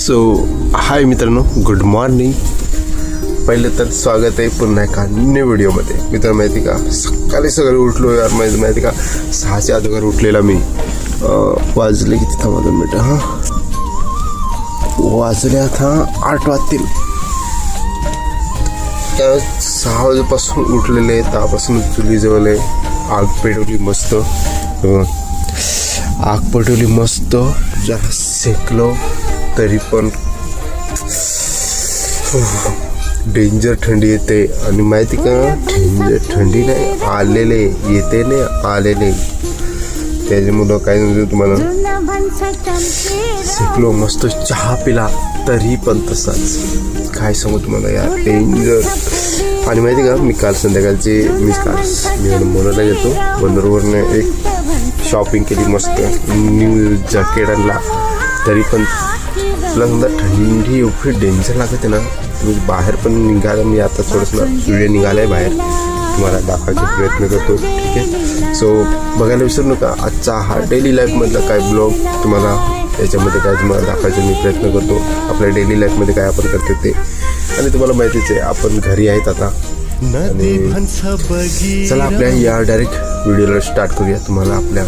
So हाय मित्रांनो good morning पहिले तर स्वागत आहे पुन्हा एका न्यू व्हिडिओमध्ये मित्र माहिती का? सकाळी सकाळी उठलो यार माहिती माहिती का? सहाच्या अगोदर उठलेला मी. वाजले किती? थांबा दोन मिनटं हां. वाजले आता आठ वाजतील. त्या सहा वाजेपासून उठलेले त्यापासून चुली जवळ आग पेटवली मस्त. आग पेटवली मस्त. जरा शेकलो तरी पण डेंजर थंडी येते. आणि माहिती का? डेंजर थंडी नाही आलेले येते नाही आलेले. त्याच्यामुळं काय समजू तुम्हाला? शिकलो मस्त चहा पिला तरी पण तसाच. काय सांगू तुम्हाला यार डेंजर. आणि माहिती का? मी काल संध्याकाळचे मी काल मी मनोरला गेलो मनोरवरनं एक शॉपिंग केली मस्त. न्यू जॅकेट आणला. तरी पण समजा थंडी एवढी डेंजर लागते ना तुम्ही बाहेर पण निघाला मी आता थोडंसं सूर्य निघालाय बाहेर. तुम्हाला दाखवायचा प्रयत्न करतो ठीक आहे? सो बघायला विसरू नका आजचा हा डेली लाईफमधला काय ब्लॉग तुम्हाला याच्यामध्ये काय तुम्हाला दाखवायचा मी प्रयत्न करतो. आपल्या डेली लाईफमध्ये काय आपण करतो ते. आणि तुम्हाला माहितीच आहे आपण घरी आहेत आता. आणि चला आपल्या या डायरेक्ट व्हिडिओला स्टार्ट करूया. तुम्हाला आपल्या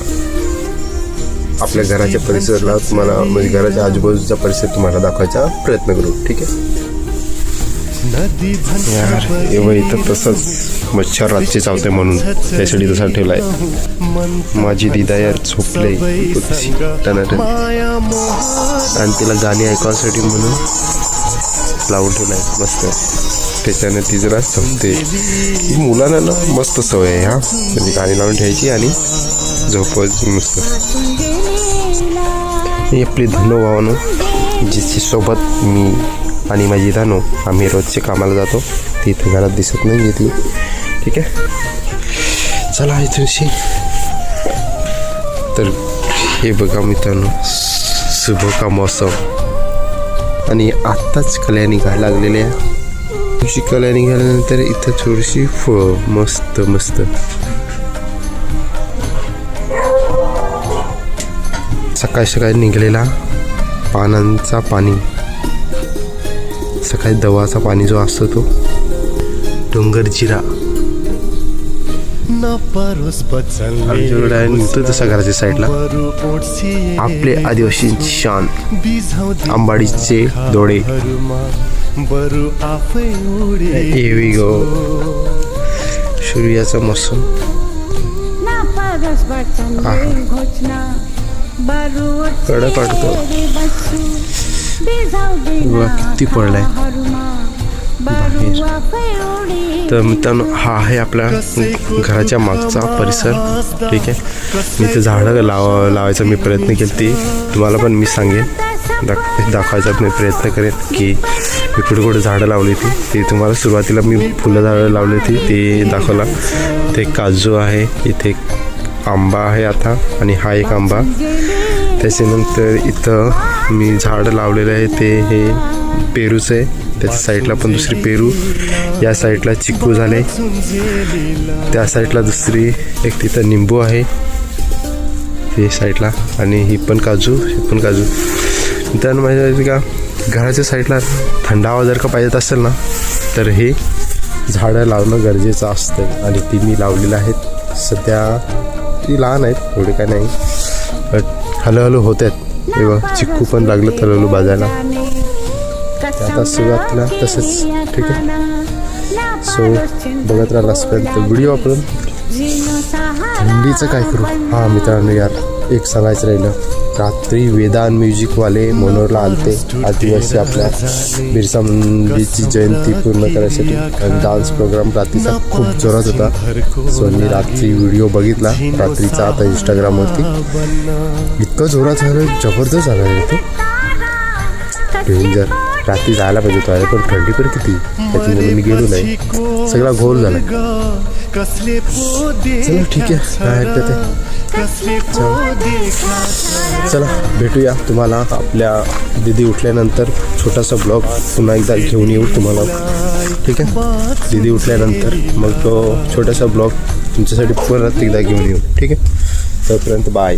आपल्या घराच्या परिसराला तुम्हाला म्हणजे घराच्या आजूबाजूचा परिसर तुम्हाला दाखवायचा प्रयत्न करू ठीक आहे? यार एवढं इथं तसंच मच्छर रातची चावते म्हणून त्यासाठी तसा ठेवलाय. माझी दिदा यार झोपले आणि तिला गाणी ऐकवासाठी म्हणून लावून ठेवलाय मस्त. त्याच्याने ती जरा झोपते. ही मुलांना ना मस्त सवय आहे हा. म्हणजे गाणी लावून ठेवायची आणि झोपायचं नुसतं. ही आपली भावानो जिची सोबत मी आणि माझी धनो आम्ही रोजचे कामाला जातो. ती इथं घरात दिसत नाही ती ठीक आहे? चला इथूनशी तर हे बघा मित्रांनो सुबह का मौसम आणि आत्ताच कल्या निघायला लागलेल्या थोडीशी कल्या निघाल्यानंतर इथं थोडीशी फळं मस्त मस्त. सकाळी सकाळी निघालेला पानांचा पाणी. सकाळी दवाचा पाणी जो असतो तो. डोंगर जिरा. निघतो तसा घराच्या साईडला. आपले आदिवासी शान. आंबाडीचे एवी गो सूर्याचा मोसम. कडक वाटतो. किती पडलाय. तर मित्रांनो हा आहे आपल्या घराच्या मागचा परिसर. ठीक आहे. मी ते झाडं लाव लावायचा मी प्रयत्न केला ती तुम्हाला पण मी सांगेन. दाख दाखवायचा मी प्रयत्न करेन की मी कुठे कुठे झाडं लावली ती. ते तुम्हाला सुरुवातीला मी फुलं झाडं लावली होती ते दाखवला. ते काजू आहे इथे आंबा आहे आता आणि हा एक आंबा. त्याच्यानंतर इथं मी झाडं लावलेलं आहे ते हे पेरूचं आहे. त्याच्या साईडला पण दुसरी पेरू या साईडला चिक्कू झाले. त्या साईडला दुसरी एक तिथं निंबू आहे ते साईडला. आणि ही पण काजू ही पण काजू. त्यानं माझ्या आहे का घराच्या साईडला थंडावा जर का पाहिजेत असेल ना तर हे झाडं लावणं गरजेचं असतं. आणि ती मी लावलेलं आहेत. सध्या ती लहान आहेत एवढे काय नाही. बट हळूहळू होत आहेत. हे चिक्कू पण लागलं तर हळूहळू बाजायला आता सुरुवातीला तसंच ठीक आहे. सो बघत राहिला असं व्हिडिओ आपण थंडीचं काय करू? हां मित्रांनो यार एक सांगायचं राहिलं रात्री वेदान म्युझिकवाले मनोरला आणते आदिवासी आपल्या बिरसा मुंडीची जयंती पूर्ण करायसाठी. आणि डान्स प्रोग्राम रात्रीचा खूप जोरात होता. सो मी रात्री व्हिडिओ बघितला. रात्रीचा आता इंस्टाग्रामवरती इतकं जोरात झालं जबरदस्त झालं आहे ते. डेंजर रात्री जायला पाहिजे होतं. अरे पण थंडी पण किती. त्याच्यामुळे मी गेलो नाही. सगळा घोल झाला. कसले चला ठीक आहे. काय हरकत आहे चला भेटूया तुम्हाला. आपल्या दिदी उठल्यानंतर छोटासा ब्लॉग पुन्हा एकदा घेऊन येऊ तुम्हाला. ठीक आहे? दिदी उठल्यानंतर मग तो छोटासा ब्लॉग तुमच्यासाठी परत एकदा घेऊन येऊ. ठीक आहे? तोपर्यंत बाय.